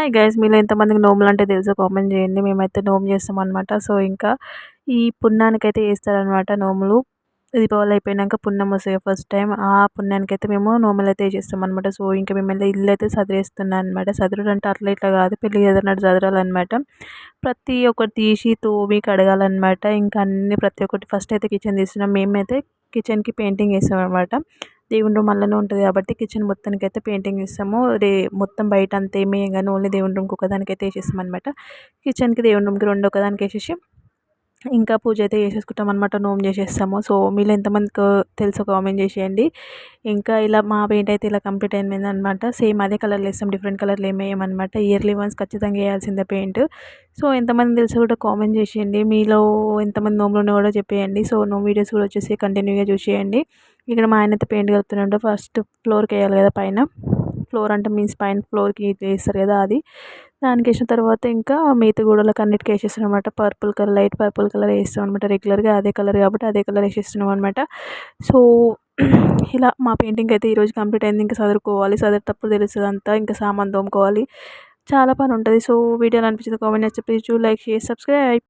Hi guys మీలో ఎంతమందికి నోములు అంటే తెలుసో కామెంట్ చేయండి. మేమైతే నోము చేస్తాం అనమాట సో ఇంకా ఈ పున్నానికైతే అయితే వేస్తారనమాట నోములు. దీపావళి అయిపోయినాక పుణ్యం వస్తాయి ఫస్ట్ టైం ఆ పుణ్యానికి అయితే మేము నోములు అయితే చేస్తాం అనమాట సో ఇంకా మేము ఇల్లు అయితే సదిరేస్తున్నాం అనమాట సదురుడు అంటే అట్లా ఇట్లా కాదు. పెళ్ళి చదిరినట్టు సదరాలన్నమాట. ప్రతి ఒక్కటి తీసి తోమి కడగాలన్నమాట. ఇంకా అన్ని ప్రతి ఒక్కటి ఫస్ట్ అయితే కిచెన్ తీస్తున్నాం. మేమైతే కిచెన్కి పెయింటింగ్ వేస్తాం అనమాట దేవుని రూమ్ అలానే ఉంటుంది కాబట్టి కిచెన్ మొత్తానికి అయితే పెయింటింగ్ ఇస్తాము రే మొత్తం బయట అంతా ఏమీ కానీ ఓన్లీ దేవుని రూమ్కి ఒకదానికి అయితే వేసేస్తాం అనమాట కిచెన్కి దేవుని రూమ్కి రెండు ఒకదానికి వేసేసి ఇంకా పూజ అయితే చేసేసుకుంటాం అనమాట నోమ్ చేసేస్తాము. సో మీరు ఎంతమందికి తెలుసో కామెంట్ చేసేయండి. ఇంకా ఇలా మా పెయింట్ అయితే ఇలా కంప్లీట్ అయింది అనమాట సేమ్ అదే కలర్లు వేస్తాం డిఫరెంట్ కలర్లు ఏమేయమనమాట ఇయర్లీ వన్స్ ఖచ్చితంగా వేయాల్సిందే పెయింట్ సో ఎంతమంది తెలుసు కూడా కామెంట్ చేసేయండి. మీలో ఎంతమంది నోములు కూడా చెప్పేయండి. సో నో వీడియోస్ కూడా వచ్చేసి కంటిన్యూగా చూసేయండి. ఇక్కడ మా ఆయన అయితే పెయింట్ కలుపుతున్నాడు ఫస్ట్ ఫ్లోర్కి వేయాలి కదా పైన. ఫ్లోర్ అంటే మీన్స్ పైన ఫ్లోర్కి వేస్తారు కదా అది. దానికి వేసిన తర్వాత ఇంకా మిగతా గోడలకు అన్నిటికీ వేసేస్తాం అనమాట purple colour light purple colour వేస్తాం అనమాట రెగ్యులర్గా అదే కలర్ కాబట్టి అదే కలర్ వేసేస్తున్నాం అనమాట సో ఇలా మా పెయింటింగ్ అయితే ఈరోజు కంప్లీట్ అయింది. ఇంకా చదువుకోవాలి చదివేటప్పుడు తెలుస్తుంది అంతా. ఇంకా సామాన్ తోముకోవాలి. చాలా పని ఉంటుంది. సో వీడియోలు అనిపించింది కామెంట్ చేసి లైక్ చేసి సబ్స్క్రైబ్